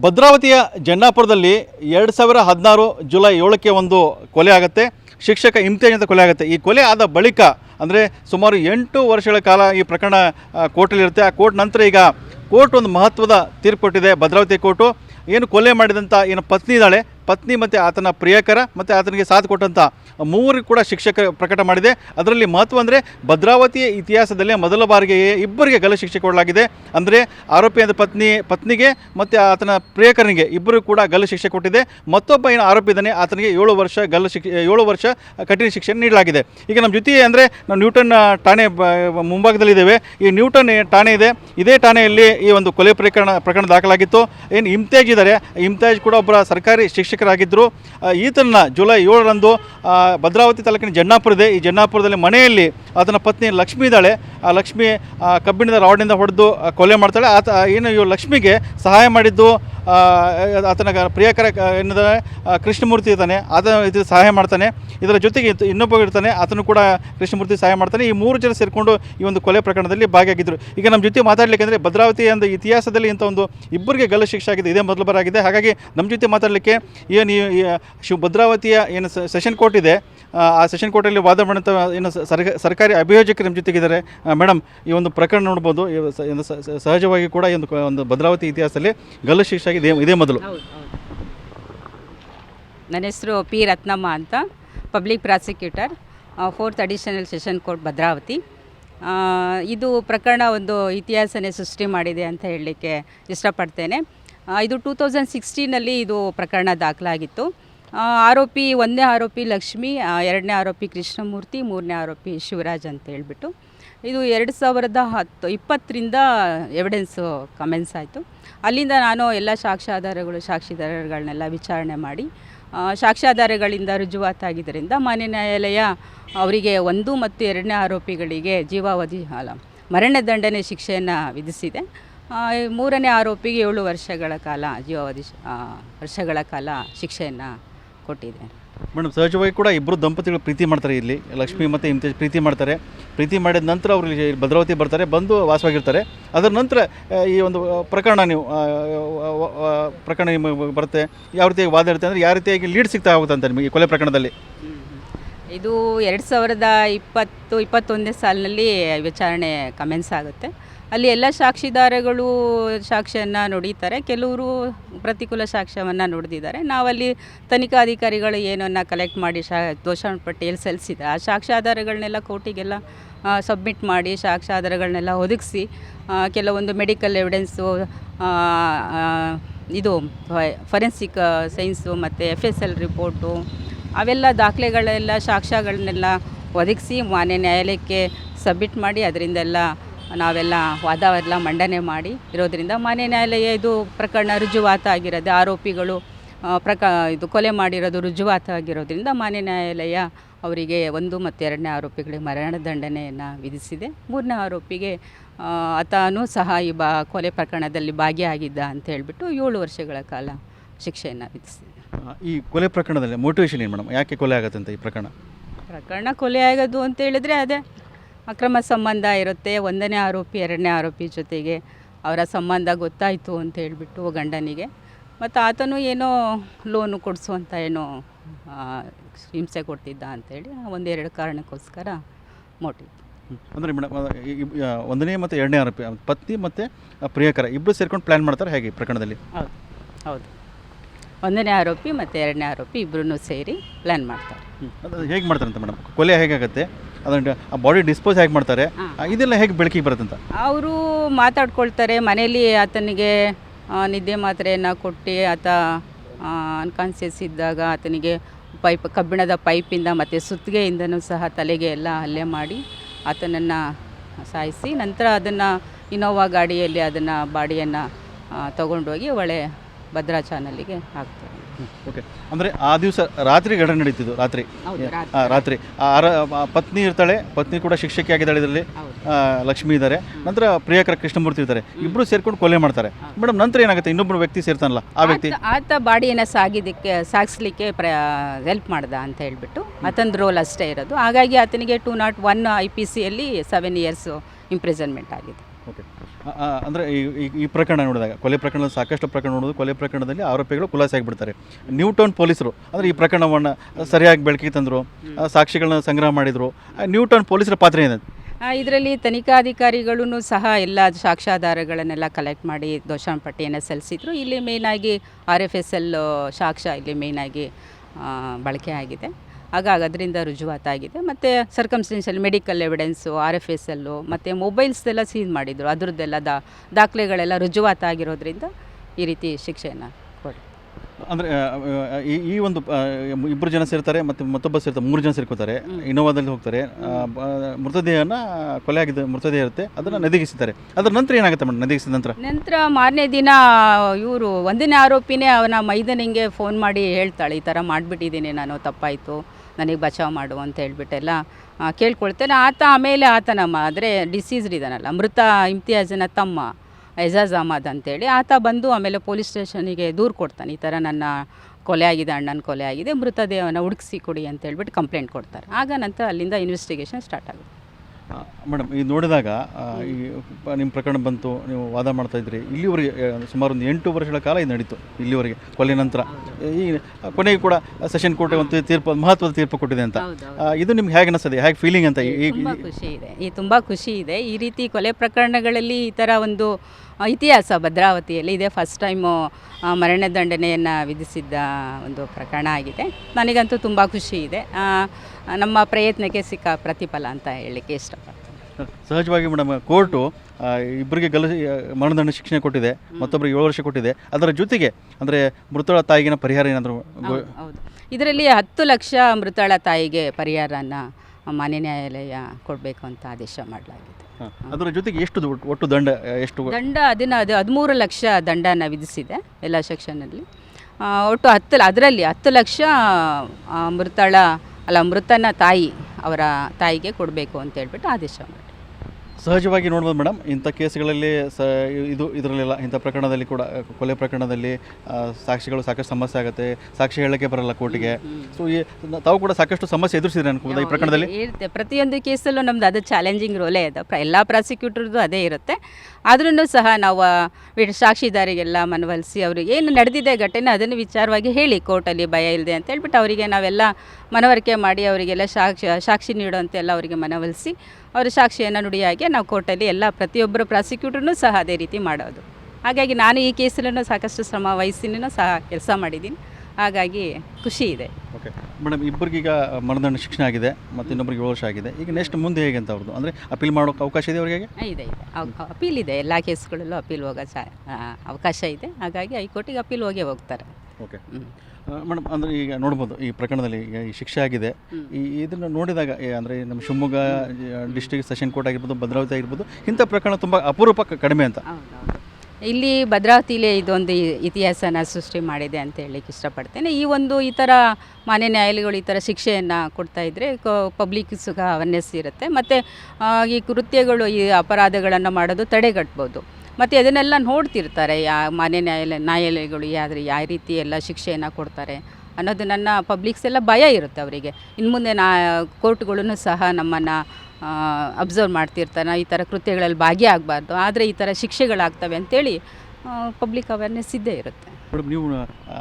ಭದ್ರಾವತಿಯ ಜನ್ನಾಪುರದಲ್ಲಿ ಎರಡು ಸಾವಿರ ಹದಿನಾರು ಜುಲೈ ಏಳಕ್ಕೆ ಒಂದು ಕೊಲೆ ಆಗುತ್ತೆ. ಶಿಕ್ಷಕ ಇಮ್ತಿಯಾಜ್ ಅಂತ ಕೊಲೆ ಆಗುತ್ತೆ. ಈ ಕೊಲೆ ಆದ ಬಳಿಕ ಅಂದರೆ ಸುಮಾರು ಎಂಟು ವರ್ಷಗಳ ಕಾಲ ಈ ಪ್ರಕರಣ ಕೋರ್ಟಲ್ಲಿರುತ್ತೆ ಆ ಕೋರ್ಟ್ ನಂತರ ಈಗ ಕೋರ್ಟ್ ಒಂದು ಮಹತ್ವದ ತೀರ್ಪು ಕೊಟ್ಟಿದೆ ಭದ್ರಾವತಿ ಕೋರ್ಟು. ಏನು ಕೊಲೆ ಮಾಡಿದಂಥ ಏನು ಪತ್ನಿ ಇದ್ದಾಳೆ ಪತ್ನಿ ಮತ್ತು ಆತನ ಪ್ರಿಯಕರ ಮತ್ತು ಆತನಿಗೆ ಸಾಥ್ ಕೊಟ್ಟಂಥ ಮೂವರು ಕೂಡ ಶಿಕ್ಷಕ ಪ್ರಕಟ ಮಾಡಿದೆ. ಅದರಲ್ಲಿ ಮಹತ್ವ ಅಂದರೆ ಭದ್ರಾವತಿಯ ಇತಿಹಾಸದಲ್ಲೇ ಮೊದಲ ಬಾರಿಗೆ ಇಬ್ಬರಿಗೆ ಗಲ ಶಿಕ್ಷೆ ಕೊಡಲಾಗಿದೆ. ಅಂದರೆ ಆರೋಪಿಯಾದ ಪತ್ನಿ, ಪತ್ನಿಗೆ ಮತ್ತು ಆತನ ಪ್ರಿಯಕರನಿಗೆ ಇಬ್ಬರು ಕೂಡ ಗಲ್ಲು ಶಿಕ್ಷೆ ಕೊಟ್ಟಿದೆ. ಮತ್ತೊಬ್ಬ ಏನು ಆರೋಪಿ ಆತನಿಗೆ ಏಳು ವರ್ಷ ಗಲ್ಲು ಶಿಕ್ಷೆ, ಏಳು ವರ್ಷ ಕಠಿಣ ಶಿಕ್ಷೆ ನೀಡಲಾಗಿದೆ. ಈಗ ನಮ್ಮ ಜೊತೆ ಅಂದರೆ ನಾವು ನ್ಯೂಟನ್ ಠಾಣೆ ಮುಂಭಾಗದಲ್ಲಿದ್ದೇವೆ ಈ ನ್ಯೂಟನ್ ಠಾಣೆ ಇದೆ. ಇದೇ ಠಾಣೆಯಲ್ಲಿ ಈ ಒಂದು ಕೊಲೆ ಪ್ರಕರಣ ಪ್ರಕರಣ ದಾಖಲಾಗಿತ್ತು. ಏನು ಇಮ್ತೇಜ್ ಇದ್ದಾರೆ ಇಮ್ತಿಯಾಜ್ ಕೂಡ ಒಬ್ಬರ ಸರ್ಕಾರಿ ಶಿಕ್ಷಕರಾಗಿದ್ದರು. ಈತನ ಜುಲೈ ಏಳರಂದು ಭದ್ರಾವತಿ ತಾಲೂಕಿನ ಜನ್ನಾಪುರದೇ ಈ ಜನ್ನಾಪುರದಲ್ಲಿ ಮನೆಯಲ್ಲಿ ಆತನ ಪತ್ನಿ ಲಕ್ಷ್ಮಿ ಇದ್ದಾಳೆ. ಆ ಲಕ್ಷ್ಮಿ ಕಬ್ಬಿಣದ ರಾಡ್ನಿಂದ ಹೊಡೆದು ಕೊಲೆ ಮಾಡ್ತಾಳೆ. ಆತ ಏನು ಇವ್ ಲಕ್ಷ್ಮಿಗೆ ಸಹಾಯ ಮಾಡಿದ್ದು ಆತನ ಪ್ರಿಯಕರ ಏನಿದ್ದಾನೆ ಏನಿದೆ ಕೃಷ್ಣಮೂರ್ತಿ ಇದ್ದಾನೆ. ಆತ ಇದು ಸಹಾಯ ಮಾಡ್ತಾನೆ. ಇದರ ಜೊತೆಗೆ ಇನ್ನೊಬ್ಬ ಇರ್ತಾನೆ. ಆತನು ಕೂಡ ಕೃಷ್ಣಮೂರ್ತಿ ಸಹಾಯ ಮಾಡ್ತಾನೆ. ಈ ಮೂರು ಜನ ಸೇರಿಕೊಂಡು ಈ ಒಂದು ಕೊಲೆ ಪ್ರಕರಣದಲ್ಲಿ ಭಾಗಿಯಾಗಿದ್ದರು ಈಗ ನಮ್ಮ ಜೊತೆ ಮಾತಾಡಲಿಕ್ಕೆ ಅಂದರೆ ಭದ್ರಾವತಿ ಒಂದು ಇತಿಹಾಸದಲ್ಲಿ ಇಂಥ ಒಂದು ಇಬ್ಬರಿಗೆ ಗಲ್ಲು ಶಿಕ್ಷೆ ಆಗಿದೆ. ಇದೇ ಮೊದಲು ಬರಾಗಿದೆ ಹಾಗಾಗಿ ನಮ್ಮ ಜೊತೆ ಮಾತಾಡಲಿಕ್ಕೆ ಏನು ಶಿವ ಭದ್ರಾವತಿಯ ಏನು ಸೆಷನ್ ಕೋರ್ಟ್ ಇದೆ. ಆ, ಸೆಷನ್ ಕೋರ್ಟಲ್ಲಿ ವಾದ ಮಾಡಿದಂಥ ಏನು ಸರ್ಕಾರ ಸರ್ಕ- ಸರ್ಕಾರಿ ಅಭಿಯೋಜಕರು ನಮ್ಮ ಜೊತೆಗಿದ್ದಾರೆ. ಮೇಡಮ್, ಈ ಒಂದು ಪ್ರಕರಣ ನೋಡ್ಬೋದು. ಸಹಜವಾಗಿ ಕೂಡ ಒಂದು ಒಂದು ಭದ್ರಾವತಿ ಇತಿಹಾಸದಲ್ಲಿ ಗಲ್ಲು ಶಿಕ್ಷೆ ಇದೇ- ಇದೇ ಮೊದಲು. ನನ್ನ ಹೆಸರು ಪಿ. ರತ್ನಮ್ಮ ಅಂತ public prosecutor fourth additional session court Bhadravati. ಇದು ಪ್ರಕರಣ ಒಂದು ಇತಿಹಾಸನೇ ಸೃಷ್ಟಿ ಮಾಡಿದೆ ಅಂತ ಹೇಳಲಿಕ್ಕೆ ಇಷ್ಟಪಡ್ತೇನೆ. ಇದು ಟೂ ತೌಸಂಡ್ ಸಿಕ್ಸ್ಟೀನಲ್ಲಿ ಇದು ಪ್ರಕರಣ ದಾಖಲಾಗಿತ್ತು. ಆರೋಪಿ ಒಂದನೇ ಆರೋಪಿ ಲಕ್ಷ್ಮಿ ಎರಡನೇ ಆರೋಪಿ ಕೃಷ್ಣಮೂರ್ತಿ, ಮೂರನೇ ಆರೋಪಿ ಶಿವರಾಜ್ ಅಂತ ಹೇಳ್ಬಿಟ್ಟು. ಇದು ಎರಡು ಸಾವಿರದ ಹತ್ತು, ಇಪ್ಪತ್ತರಿಂದ ಎವಿಡೆನ್ಸು ಕಮೆನ್ಸ್ ಆಯಿತು. ಅಲ್ಲಿಂದ ನಾನು ಎಲ್ಲ ಸಾಕ್ಷ್ಯಾಧಾರಗಳು ಸಾಕ್ಷಿದಾರಗಳನ್ನೆಲ್ಲ ವಿಚಾರಣೆ ಮಾಡಿ ಸಾಕ್ಷ್ಯಾಧಾರಗಳಿಂದ ರುಜುವಾತಾಗಿದ್ದರಿಂದ ಮಾನ್ಯ ನ್ಯಾಯಾಲಯ ಅವರಿಗೆ ಒಂದು ಮತ್ತು ಎರಡನೇ ಆರೋಪಿಗಳಿಗೆ ಜೀವಾವಧಿ, ಅಲ್ಲ ಮರಣದಂಡನೆ ಶಿಕ್ಷೆಯನ್ನು ವಿಧಿಸಿದೆ. ಮೂರನೇ ಆರೋಪಿಗೆ ಏಳು ವರ್ಷಗಳ ಕಾಲ ಜೀವಾವಧಿ ವರ್ಷಗಳ ಕಾಲ ಶಿಕ್ಷೆಯನ್ನು ಕೊಟ್ಟಿದೆ ಮೇಡಮ್, ಸಹಜವಾಗಿ ಕೂಡ ಇಬ್ಬರು ದಂಪತಿಗಳು ಪ್ರೀತಿ ಮಾಡ್ತಾರೆ ಇಲ್ಲಿ. ಲಕ್ಷ್ಮಿ ಮತ್ತು ಇಮ್ತಿಯಾಜ್ ಪ್ರೀತಿ ಮಾಡ್ತಾರೆ. ಪ್ರೀತಿ ಮಾಡಿದ ನಂತರ ಅವರು ಇಲ್ಲಿ ಭದ್ರಾವತಿ ಬರ್ತಾರೆ, ಬಂದು ವಾಸವಾಗಿರ್ತಾರೆ. ಅದರ ನಂತರ ಈ ಒಂದು ಪ್ರಕರಣ ನೀವು ಪ್ರಕರಣ ನಿಮಗೆ ಬರುತ್ತೆ. ಯಾವ ರೀತಿಯಾಗಿ ವಾದ ಇರುತ್ತೆ ಅಂದರೆ, ಯಾವ ರೀತಿಯಾಗಿ ಲೀಡ್ ಸಿಗ್ತಾ ಹೋಗುತ್ತೆ ಅಂತ ನಿಮಗೆ ಕೊಲೆ ಪ್ರಕರಣದಲ್ಲಿ? ಇದು ಎರಡು ಸಾವಿರದ ಇಪ್ಪತ್ತು, ಇಪ್ಪತ್ತೊಂದನೇ ಸಾಲಿನಲ್ಲಿ ವಿಚಾರಣೆ ಕಮೆನ್ಸ್ ಆಗುತ್ತೆ. ಅಲ್ಲಿ ಎಲ್ಲ ಸಾಕ್ಷಿದಾರಗಳು ಸಾಕ್ಷಿಯನ್ನು ನುಡಿತಾರೆ. ಕೆಲವರು ಪ್ರತಿಕೂಲ ಸಾಕ್ಷ್ಯವನ್ನು ನುಡಿದಿದ್ದಾರೆ. ನಾವಲ್ಲಿ ತನಿಖಾಧಿಕಾರಿಗಳು ಏನನ್ನು ಕಲೆಕ್ಟ್ ಮಾಡಿ ಶಾ ದೋಷ ಪಟ್ಟಿಯಲ್ಲಿ ಸಲ್ಲಿಸಿದೆ ಆ ಸಾಕ್ಷ್ಯಾಧಾರಗಳನ್ನೆಲ್ಲ ಕೋರ್ಟಿಗೆಲ್ಲ ಸಬ್ಮಿಟ್ ಮಾಡಿ ಸಾಕ್ಷ್ಯಾಧಾರಗಳನ್ನೆಲ್ಲ ಒದಗಿಸಿ ಕೆಲವೊಂದು ಮೆಡಿಕಲ್ ಎವಿಡೆನ್ಸು ಇದು ಫರೆನ್ಸಿಕ್ ಸೈನ್ಸು ಮತ್ತು ಎಫ್ ಎಸ್ ಎಲ್ ರಿಪೋರ್ಟು ಅವೆಲ್ಲ ದಾಖಲೆಗಳೆಲ್ಲ, ಸಾಕ್ಷ್ಯಗಳನ್ನೆಲ್ಲ ಒದಗಿಸಿ ಮಾನ್ಯ ನ್ಯಾಯಾಲಯಕ್ಕೆ ಸಬ್ಮಿಟ್ ಮಾಡಿ, ಅದರಿಂದೆಲ್ಲ ನಾವೆಲ್ಲ ವಾದವೆಲ್ಲ ಮಂಡನೆ ಮಾಡಿ ಇರೋದರಿಂದ ಮಾನ್ಯ ನ್ಯಾಯಾಲಯ ಇದು ಪ್ರಕರಣ ರುಜುವಾತ ಆಗಿರೋದು. ಆರೋಪಿಗಳು ಪ್ರಕ, ಇದು ಕೊಲೆ ಮಾಡಿರೋದು ರುಜುವಾತ ಆಗಿರೋದ್ರಿಂದ ಮಾನ್ಯ ನ್ಯಾಯಾಲಯ ಅವರಿಗೆ ಒಂದು ಮತ್ತು ಎರಡನೇ ಆರೋಪಿಗಳಿಗೆ ಮರಣದಂಡನೆಯನ್ನು ವಿಧಿಸಿದೆ. ಮೂರನೇ ಆರೋಪಿಗೆ ಆತನೂ ಸಹ ಈ ಬಾ, ಕೊಲೆ ಪ್ರಕರಣದಲ್ಲಿ ಭಾಗಿಯಾಗಿದ್ದ ಅಂತ ಹೇಳಿಬಿಟ್ಟು ಏಳು ವರ್ಷಗಳ ಕಾಲ ಶಿಕ್ಷೆಯನ್ನು ವಿಧಿಸಿದೆ. ಈ ಕೊಲೆ ಪ್ರಕರಣದಲ್ಲಿ ಮೋಟಿವೇಶನ್ ಏನು ಮೇಡಮ್? ಯಾಕೆ ಕೊಲೆ ಆಗುತ್ತೆ ಅಂತ ಈ ಪ್ರಕರಣ? ಪ್ರಕರಣ ಕೊಲೆ ಆಗೋದು ಅಂತ ಹೇಳಿದ್ರೆ ಅದೇ ಅಕ್ರಮ ಸಂಬಂಧ ಇರುತ್ತೆ. ಒಂದನೇ ಆರೋಪಿ ಎರಡನೇ ಆರೋಪಿ ಜೊತೆಗೆ ಅವರ ಸಂಬಂಧ ಗೊತ್ತಾಯಿತು ಅಂತ ಹೇಳಿಬಿಟ್ಟು ಗಂಡನಿಗೆ. ಮತ್ತು ಆತನು ಏನೋ ಲೋನು ಕೊಡಿಸುವಂಥ ಏನೋ ಹಿಂಸೆ ಕೊಡ್ತಿದ್ದ ಅಂತೇಳಿ ಒಂದೆರಡು ಕಾರಣಕ್ಕೋಸ್ಕರ ಮೋಟಿವ್ ಅಂದರೆ ಮೇಡಮ್ ಒಂದನೇ ಮತ್ತು ಎರಡನೇ ಆರೋಪಿ ಪತ್ನಿ ಮತ್ತು ಪ್ರಿಯಕರ ಇಬ್ಬರು ಸೇರ್ಕೊಂಡು ಪ್ಲ್ಯಾನ್ ಮಾಡ್ತಾರೆ ಹೇಗೆ ಈ ಪ್ರಕರಣದಲ್ಲಿ? ಹೌದು ಹೌದು. ಒಂದನೇ ಆರೋಪಿ ಮತ್ತು ಎರಡನೇ ಆರೋಪಿ ಇಬ್ಬರೂ ಸೇರಿ ಪ್ಲ್ಯಾನ್ ಮಾಡ್ತಾರೆ. ಅದು ಹೇಗೆ ಮಾಡ್ತಾರೆ ಅಂತ ಮೇಡಮ್ ಕೊಲೆ ಹೇಗಾಗುತ್ತೆ? ಅದನ್ನು ಆ ಬಾಡಿ ಡಿಸ್ಪೋಸ್ ಹೇಗೆ ಮಾಡ್ತಾರೆ? ಇದೆಲ್ಲ ಹೇಗೆ ಬೆಳಕಿಗೆ ಬರುತ್ತಂತ? ಅವರು ಮಾತಾಡ್ಕೊಳ್ತಾರೆ ಮನೇಲಿ ಆತನಿಗೆ ನಿದ್ದೆ ಮಾತ್ರೆಯನ್ನು ಕೊಟ್ಟು ಆತ ಅನ್ಕಾನ್ಸಿಯಸ್ ಇದ್ದಾಗ ಆತನಿಗೆ ಪೈಪ್ ಕಬ್ಬಿಣದ ಪೈಪಿಂದ ಮತ್ತು ಸುತ್ತಿಗೆಯಿಂದನೂ ಸಹ ತಲೆಗೆ ಎಲ್ಲ ಹಲ್ಲೆ ಮಾಡಿ ಆತನನ್ನು ಸಾಯಿಸಿ ನಂತರ ಅದನ್ನು ಇನೋವಾ ಗಾಡಿಯಲ್ಲಿ ಅದನ್ನು ಬಾಡಿಯನ್ನು ತಗೊಂಡೋಗಿ ಒಳ್ಳೆ ಭದ್ರಾ ಚಾನಲ್ಲಿಗೆ ಹಾಕ್ತಾರೆ. ಓಕೆ ಅಂದರೆ ಆ ದಿವಸ ರಾತ್ರಿ ಘಟನೆ ನಡೀತಿದ್ದು ರಾತ್ರಿ. ಹೌದು, ಆ, ರಾತ್ರಿ. ಆ ಆರ- ಆ ಪತ್ನಿ ಇರ್ತಾಳೆ ಪತ್ನಿ ಕೂಡ ಶಿಕ್ಷಕಿ ಆಗಿದ್ದಾಳೆ ಇದರಲ್ಲಿ. ಆ, ಲಕ್ಷ್ಮಿ ಇದ್ದಾರೆ. ನಂತರ ಪ್ರಿಯಕರ ಕೃಷ್ಣಮೂರ್ತಿ ಇದ್ದಾರೆ. ಇಬ್ಬರು ಸೇರ್ಕೊಂಡು ಕೊಲೆ ಮಾಡ್ತಾರೆ. ಮೇಡಮ್ ನಂತರ ಏನಾಗುತ್ತೆ? ಇನ್ನೊಬ್ಬರು ವ್ಯಕ್ತಿ ಸೇರ್ತಾನಲ್ಲ ಆ ವ್ಯಕ್ತಿ. ಆತ- ಆತ ಬಾಡಿಯನ್ನು ಸಾಗಿದ್ದಕ್ಕೆ ಸಾಗಿಸ್ಲಿಕ್ಕೆ ಪ್ರ ಹೆಲ್ಪ್ ಮಾಡ್ದ ಅಂತ ಹೇಳ್ಬಿಟ್ಟು ಮತ್ತೊಂದು ರೋಲ್ ಅಷ್ಟೇ ಇರೋದು. ಹಾಗಾಗಿ ಆತನಿಗೆ two nought one I P ಸಿಯಲ್ಲಿ ಸೆವೆನ್ ಇಯರ್ಸು ಇಂಪ್ರಿಸನ್ಮೆಂಟ್ ಆಗಿದೆ. ಓಕೆ ಅಂದ್ರೆ ಈ, ಈ- ಪ್ರಕರಣ ನೋಡಿದಾಗ, ಕೊಲೆ ಪ್ರಕರಣದ ಸಾಕಷ್ಟು ಪ್ರಕರಣ ನೋಡೋದು ಕೊಲೆ ಪ್ರಕರಣದಲ್ಲಿ ಆರೋಪಿಗಳು ಖುಲಾಸೆ ಆಗಿಬಿಡ್ತಾರೆ. ನ್ಯೂ ಟೌನ್ ಪೊಲೀಸರು, ಅಂದರೆ ಈ ಪ್ರಕರಣವನ್ನು ಸರಿಯಾಗಿ ಬೆಳಕಿಗೆ ತಂದರು ಸಾಕ್ಷಿಗಳನ್ನ ಸಂಗ್ರಹ ಮಾಡಿದರು ನ್ಯೂ ಟೌನ್ ಪೊಲೀಸರ ಪಾತ್ರ ಏನಿದೆ ಇದರಲ್ಲಿ ತನಿಖಾಧಿಕಾರಿಗಳೂ ಸಹ ಎಲ್ಲ ಸಾಕ್ಷ್ಯಾಧಾರಗಳನ್ನೆಲ್ಲ ಕಲೆಕ್ಟ್ ಮಾಡಿ ದೋಷಾಂಪಟ್ಟಿಯನ್ನು ಸಲ್ಲಿಸಿದ್ರು. ಇಲ್ಲಿ ಮೇಯ್ನಾಗಿ ಆರ್ ಎಫ್ ಎಸ್ ಎಲ್ ಸಾಕ್ಷ್ಯ ಇಲ್ಲಿ ಮೇಯ್ನಾಗಿ ಬಳಕೆ ಆಗಿದೆ. ಹಾಗಾಗಿ ಅದರಿಂದ ರುಜುವಾತಾಗಿದೆ. ಮತ್ತು circumstantial medical evidence or F S L ಮತ್ತು ಮೊಬೈಲ್ಸ್ದೆಲ್ಲ ಸೀಸ್ ಮಾಡಿದರು. ಅದರದ್ದೆಲ್ಲ ದಾ ದಾಖಲೆಗಳೆಲ್ಲ ರುಜುವಾತಾಗಿರೋದ್ರಿಂದ ಈ ರೀತಿ ಶಿಕ್ಷೆಯನ್ನು ಕೊಡಿ. ಅಂದರೆ ಈ ಈ ಒಂದು ಇಬ್ಬರು ಜನ ಸೇರ್ತಾರೆ ಮತ್ತು ಮತ್ತೊಬ್ಬ ಸೇರ್ತಾರೆ ಮೂರು ಜನ ಸೇರ್ಕೋತಾರೆ ಇನೋವಾದಲ್ಲಿ ಹೋಗ್ತಾರೆ. ಮೃತದೇಹನ ಕೊಲೆ ಆಗಿದ್ದ ಮೃತದೇಹ ಇರುತ್ತೆ ಅದನ್ನು ನದಿಗಿಸ್ತಾರೆ ಅದರ ನಂತರ ಏನಾಗುತ್ತೆ ಮೇಡಮ್ ನದಿಗಿಸಿದ ನಂತರ? ನಂತರ ಮಾರನೇ ದಿನ ಇವರು ಒಂದನೇ ಆರೋಪಿನೇ ಅವನ ಮೈದನಿಗೆ ಫೋನ್ ಮಾಡಿ ಹೇಳ್ತಾಳೆ ಈ ಥರ ಮಾಡಿಬಿಟ್ಟಿದ್ದೀನಿ ನಾನು ತಪ್ಪಾಯಿತು. ನನಗೆ ಬಚಾವ್ ಮಾಡು ಅಂತ ಹೇಳ್ಬಿಟ್ಟೆಲ್ಲ ಕೇಳ್ಕೊಳ್ತೇನೆ. ಆತ ಆಮೇಲೆ ಆತನ ಆದರೆ ಡಿಸೀಸ್ಡ್ ಇದ್ದಾನಲ್ಲ ಮೃತ ಇಮ್ತಿಯಾಜನ ತಮ್ಮ, ಎಜಾಜ್ ಅಹಮದ್ ಅಂತೇಳಿ ಆತ ಬಂದು ಆಮೇಲೆ ಪೊಲೀಸ್ ಸ್ಟೇಷನಿಗೆ ದೂರು ಕೊಡ್ತಾನೆ. ಈ ಥರ ನನ್ನ ಕೊಲೆ ಆಗಿದೆ, ಅಣ್ಣನ ಕೊಲೆ ಆಗಿದೆ, ಮೃತದೇಹವನ್ನು ಹುಡುಕಿಸಿ ಕೊಡಿ ಅಂತ ಹೇಳ್ಬಿಟ್ಟು ಕಂಪ್ಲೇಂಟ್ ಕೊಡ್ತಾರೆ. ಆಗ ನಂತರ ಅಲ್ಲಿಂದ ಇನ್ವೆಸ್ಟಿಗೇಷನ್ ಸ್ಟಾರ್ಟ್ ಆಗುತ್ತೆ. ಮೇಡಮ್ ಇದು ನೋಡಿದಾಗ ಈ ಪ- ನಿಮ್ಮ ಪ್ರಕರಣ ಬಂತು ನೀವು ವಾದ ಮಾಡ್ತಾ ಇದ್ರಿ. ಇಲ್ಲಿವರೆಗೆ ಆ, ಸುಮಾರು ಒಂದು ಎಂಟು ವರ್ಷಗಳ ಕಾಲ ಇದು ನಡೀತು ಇಲ್ಲಿವರೆಗೆ ಕೊಲೆ ನಂತರ. ಈ ಕೊನೆಗೆ ಕೂಡ ಸೆಷನ್ ಕೋರ್ಟ್ ಒಂದು ತೀರ್ಪು ಮಹತ್ವದ ತೀರ್ಪು ಕೊಟ್ಟಿದೆ ಅಂತ. ಆ, ಇದು ನಿಮ್ಗೆ ಹೇಗೆ ಅನಿಸ್ತದೆ ಹೇಗೆ ಫೀಲಿಂಗ್ ಅಂತ? ಈ ಈ- ತುಂಬ ಖುಷಿ ಇದೆ. ಈ ತುಂಬ ಖುಷಿ ಇದೆ. ಈ ರೀತಿ ಕೊಲೆ ಪ್ರಕರಣಗಳಲ್ಲಿ ಈ ಥರ ಒಂದು ಆ, ಇತಿಹಾಸ ಭದ್ರಾವತಿಯಲ್ಲಿ ಇದೇ. ಫಸ್ಟ್ ಟೈಮು ಮರಣದಂಡನೆಯನ್ನು ವಿಧಿಸಿದ್ದ ಒಂದು ಪ್ರಕರಣ ಆಗಿದೆ. ನನಗಂತೂ ತುಂಬ ಖುಷಿ ಇದೆ. ನಮ್ಮ ಪ್ರಯತ್ನಕ್ಕೆ ಸಿಕ್ಕ ಪ್ರತಿಫಲ ಅಂತ ಹೇಳಲಿಕ್ಕೆ ಇಷ್ಟಪಡ್ತೀನಿ. ಸಹಜವಾಗಿ ಮೇಡಮ್ ಕೋರ್ಟು ಇಬ್ಬರಿಗೆ ಗಲ ಮರಣದಂಡ ಶಿಕ್ಷೆ ಕೊಟ್ಟಿದೆ ಮತ್ತೊಬ್ಬರಿಗೆ ಏಳು ವರ್ಷ ಕೊಟ್ಟಿದೆ. ಅದರ ಜೊತೆಗೆ ಅಂದರೆ ಮೃತಳ ತಾಯಿಗಿನ ಪರಿಹಾರ ಏನಾದರೂ ಹೌದು. ಇದರಲ್ಲಿ ಹತ್ತು ಲಕ್ಷ ಮೃತಳ ತಾಯಿಗೆ ಪರಿಹಾರನ ಮಾನ್ಯ ನ್ಯಾಯಾಲಯ ಕೊಡಬೇಕು ಅಂತ ಆದೇಶ ಮಾಡಲಾಗಿದೆ. ಅದರ ಜೊತೆಗೆ ಎಷ್ಟು ಒಟ್ಟು ದಂಡ ಎಷ್ಟು ದಂಡ ಅದನ್ನು ಅದು ಹದಿಮೂರು ಲಕ್ಷ ದಂಡನ ವಿಧಿಸಿದೆ ಎಲ್ಲ ಸೆಕ್ಷನ್ನಲ್ಲಿ. ಒಟ್ಟು ಹತ್ತು ಅದರಲ್ಲಿ ಹತ್ತು ಲಕ್ಷ ಮೃತಳ ಅಲ್ಲ ಮೃತನ ತಾಯಿ ಅವರ ತಾಯಿಗೆ ಕೊಡಬೇಕು ಅಂತ ಹೇಳ್ಬಿಟ್ಟು ಆದೇಶ ಮಾಡಿ ಸಹಜವಾಗಿ ನೋಡ್ಬೋದು ಮೇಡಮ್ ಇಂಥ ಕೇಸ್ಗಳಲ್ಲಿ ಸ ಇದು ಇದರಲ್ಲೆಲ್ಲ ಇಂಥ ಪ್ರಕರಣದಲ್ಲಿ ಕೂಡ ಕೊಲೆ ಪ್ರಕರಣದಲ್ಲಿ ಸಾಕ್ಷಿಗಳು ಸಾಕಷ್ಟು ಸಮಸ್ಯೆ ಆಗುತ್ತೆ ಸಾಕ್ಷಿ ಹೇಳಕ್ಕೆ ಬರಲ್ಲ ಕೋರ್ಟಿಗೆ. ಸೊ ಈ ತಾವು ಕೂಡ ಸಾಕಷ್ಟು ಸಮಸ್ಯೆ ಎದುರಿಸಿದ್ರೆ ಅನ್ಕೋಬೋದು ಈ ಪ್ರಕರಣದಲ್ಲಿ? ಇರುತ್ತೆ ಪ್ರತಿಯೊಂದು ಕೇಸಲ್ಲೂ ನಮ್ದು ಅದು ಚಾಲೆಂಜಿಂಗ್ ರೋಲೇ ಇದೆ ಎಲ್ಲ ಪ್ರಾಸಿಕ್ಯೂಟರ್ದು ಅದೇ ಇರುತ್ತೆ. ಆದ್ರೂ ಸಹ ನಾವು ಸಾಕ್ಷಿದಾರಿಗೆಲ್ಲ ಮನವೊಲಿಸಿ ಅವ್ರಿಗೆ ಏನು ನಡೆದಿದೆ ಘಟನೆ ಅದನ್ನು ವಿಚಾರವಾಗಿ ಹೇಳಿ ಕೋರ್ಟಲ್ಲಿ ಭಯ ಇಲ್ಲದೆ ಅಂತ ಹೇಳ್ಬಿಟ್ಟು ಅವರಿಗೆ ನಾವೆಲ್ಲ ಮನವರಿಕೆ ಮಾಡಿ ಅವರಿಗೆಲ್ಲ ಸಾಕ್ಷಿ ಸಾಕ್ಷಿ ನೀಡುವಂತೆಲ್ಲ ಅವರಿಗೆ ಮನವೊಲಿಸಿ ಅವರ ಸಾಕ್ಷಿಯನ್ನು ನುಡಿಯಾಗಿ ನಾವು ಕೋರ್ಟಲ್ಲಿ ಎಲ್ಲ ಪ್ರತಿಯೊಬ್ಬರು ಪ್ರಾಸಿಕ್ಯೂಟರ್ನೂ ಸಹ ಅದೇ ರೀತಿ ಮಾಡೋದು. ಹಾಗಾಗಿ ನಾನು ಈ ಕೇಸಲ್ಲೂ ಸಾಕಷ್ಟು ಶ್ರಮ ವಹಿಸಿನೂ ಸಹ ಕೆಲಸ ಮಾಡಿದ್ದೀನಿ. ಹಾಗಾಗಿ ಖುಷಿ ಇದೆ. ಓಕೆ. ಮೇಡಮ್ ಇಬ್ಬರಿಗೀಗ ಮರಣದಂಡ ಶಿಕ್ಷಣ ಆಗಿದೆ ಮತ್ತು ಇನ್ನೊಬ್ಬರಿಗೆ ಏಳು ವರ್ಷ ಆಗಿದೆ. ಈಗ ನೆಕ್ಸ್ಟ್ ಮುಂದೆ ಹೇಗೆ ಅಂತ ಅವ್ರದ್ದು? ಅಂದರೆ ಅಪೀಲ್ ಮಾಡೋಕೆ ಅವಕಾಶ ಇದೆ ಅವರಿಗೆ ಇದೆ ಇದೆ. ಅಪೀಲ್ ಇದೆ. ಎಲ್ಲ ಕೇಸ್ಗಳಲ್ಲೂ ಅಪೀಲ್ ಹೋಗೋ ಅವಕಾಶ ಇದೆ. ಹಾಗಾಗಿ ಹೈಕೋರ್ಟಿಗೆ ಅಪೀಲ್ ಹೋಗೇ ಹೋಗ್ತಾರೆ. ಓಕೆ. ಮೇಡಮ್ ಅಂದರೆ ಈಗ ನೋಡ್ಬೋದು ಈ ಪ್ರಕರಣದಲ್ಲಿ ಈಗ ಈ ಶಿಕ್ಷೆ ಆಗಿದೆ. ಈ ಇದನ್ನು ನೋಡಿದಾಗ ಅಂದರೆ ನಮ್ಮ ಶಿವಮೊಗ್ಗ ಡಿಸ್ಟ್ರಿಕ್ಟ್ ಸೆಷನ್ ಕೋರ್ಟ್ ಆಗಿರ್ಬೋದು ಭದ್ರಾವತಿ ಆಗಿರ್ಬೋದು ಇಂಥ ಪ್ರಕರಣ ತುಂಬ ಅಪರೂಪ ಕ- ಕಡಿಮೆ ಅಂತ. ಹೌದೌದು. ಇಲ್ಲಿ ಭದ್ರಾವತಿಲೇ ಇದೊಂದು ಇ- ಇತಿಹಾಸನ ಸೃಷ್ಟಿ ಮಾಡಿದೆ ಅಂತ ಹೇಳಲಿಕ್ಕೆ ಇಷ್ಟಪಡ್ತೇನೆ. ಈ ಒಂದು ಈ ಥರ ಮಾನ್ಯ ನ್ಯಾಯಾಲಯಗಳು ಈ ಥರ ಶಿಕ್ಷೆಯನ್ನು ಕೊಡ್ತಾ ಇದ್ದರೆ ಪಬ್ಲಿಕ್ ಸುಖ ಅವರ್ನೆಸ್ ಇರುತ್ತೆ. ಮತ್ತು ಈ ಕೃತ್ಯಗಳು ಈ ಅಪರಾಧಗಳನ್ನು ಮಾಡೋದು ತಡೆಗಟ್ಬೋದು. ಮತ್ತು ಅದನ್ನೆಲ್ಲ ನೋಡ್ತಿರ್ತಾರೆ, ಯಾ ಮಾನ್ಯ ನ್ಯಾಯಾಲಯ ನ್ಯಾಯಾಲಯಗಳು ಯಾವ್ದು ಯಾವ ರೀತಿ ಎಲ್ಲ ಶಿಕ್ಷೆಯನ್ನು ಕೊಡ್ತಾರೆ ಅನ್ನೋದು ನನ್ನ ಪಬ್ಲಿಕ್ಸ್ ಎಲ್ಲ ಭಯ ಇರುತ್ತೆ ಅವರಿಗೆ. ಇನ್ನು ಮುಂದೆ ನಾ ಕೋರ್ಟ್ಗಳೂ ಸಹ ನಮ್ಮನ್ನು ಅಬ್ಸರ್ವ್ ಮಾಡ್ತಿರ್ತಾರೆ ಈ ಥರ ಕೃತ್ಯಗಳಲ್ಲಿ ಭಾಗಿಯಾಗಬಾರ್ದು, ಆದರೆ ಈ ಥರ ಶಿಕ್ಷೆಗಳಾಗ್ತವೆ ಅಂತೇಳಿ ಪಬ್ಲಿಕ್ ಅವೇರ್ನೆಸ್ ಇದ್ದೇ ಇರುತ್ತೆ. ಮೇಡಮ್ ನೀವು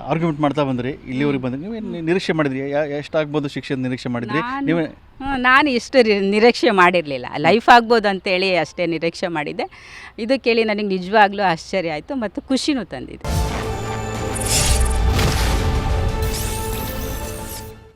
ಆರ್ಗ್ಯುಮೆಂಟ್ ಮಾಡ್ತಾ ಬಂದ್ರಿ ಇಲ್ಲಿವರೆಗೆ ಬಂದ್ರಿ. ನೀವು ನಿರೀಕ್ಷೆ ಮಾಡಿದ್ರಿ? ಎಷ್ಟಾಗ್ಬೋದು ಶಿಕ್ಷೆ ನಿರೀಕ್ಷೆ ಮಾಡಿದ್ರಿ? ನಾನು- ನೀವೇ ನಾನು ಇಷ್ಟು ನಿರೀಕ್ಷೆ ಮಾಡಿರಲಿಲ್ಲ. ಲೈಫ್ ಆಗ್ಬೋದು ಅಂತೇಳಿ ಅಷ್ಟೇ ನಿರೀಕ್ಷೆ ಮಾಡಿದ್ದೆ. ಇದು ಕೇಳಿ ನನಗೆ ನಿಜವಾಗ್ಲೂ ಆಶ್ಚರ್ಯ ಆಯಿತು ಮತ್ತು ಖುಷಿನೂ ತಂದಿದೆ.